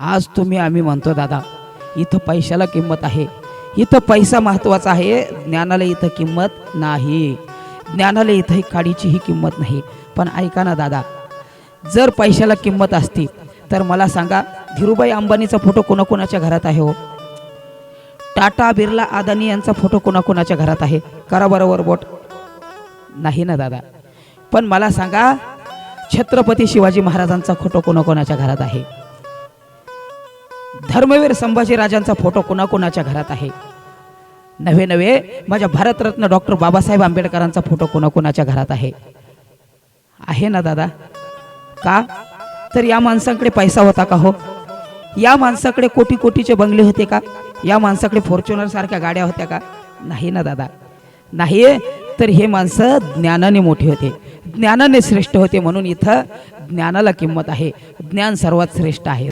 आज तुम्ही आम्ही म्हणतो दादा इथं पैशाला किंमत आहे. इथं पैसा महत्त्वाचा आहे. ज्ञानाला इथं किंमत नाही. ज्ञानाला इथं काडीचीही किंमत नाही. पण ऐका ना दादा जर पैशाला किंमत असती तर मला सांगा धीरूभाई अंबानीचा फोटो कोणाकोणाच्या घरात आहे हो? टाटा बिर्ला अदानी यांचा फोटो कोणाकोणाच्या घरात आहे? करा बरोबर बोट नाही ना दादा. पण मला सांगा छत्रपती शिवाजी महाराजांचा फोटो कोणाकोणाच्या घरात आहे? धर्मवीर संभाजीराजांचा फोटो कोणाकोणाच्या घरात आहे? नव्हे नव्हे. माझ्या भारतरत्न डॉक्टर बाबासाहेब आंबेडकरांचा फोटो कोणाकोणाच्या घरात आहे? आहे ना दादा? का? तर या माणसाकडे पैसा होता का हो? या माणसाकडे कोटी कोटीचे बंगले होते का? या माणसाकडे फॉर्च्युनर सारख्या गाड्या होत्या का? नाही ना दादा. नाही तर हे माणसं ज्ञानाने मोठे होते. ज्ञानाने श्रेष्ठ होते म्हणून इथं ज्ञानाला किंमत आहे. ज्ञान सर्वात श्रेष्ठ आहे.